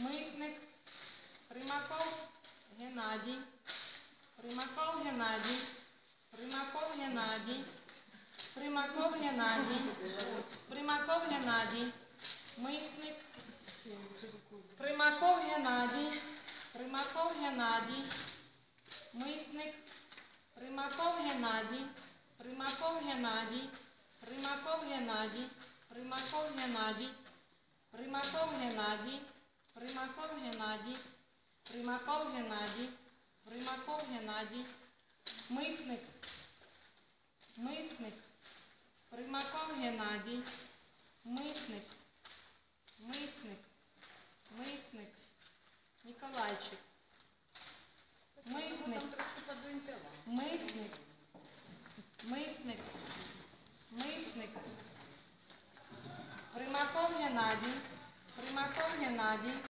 Мисник, Примаков Геннадій, Примаков Геннадій, Примаков Геннадій, Примаков Геннадій, Примаков Геннадій, Мисник, Примаков Геннадій, Примаков Геннадій, Мисник, Примаков Геннадій, Примаков Геннадій, Примаков Геннадій, Примаков Геннадій, Примаков Геннадій, Примаков Геннадій, Примаков Геннадій, Примаков Геннадій, Мисник, Мисник, Примаков Геннадій, Мисник, Мисник, Мисник, Ніколайчик, Мисник, Мисник, Мисник, Мисник, Примаков Геннадій, Примаков Геннадій,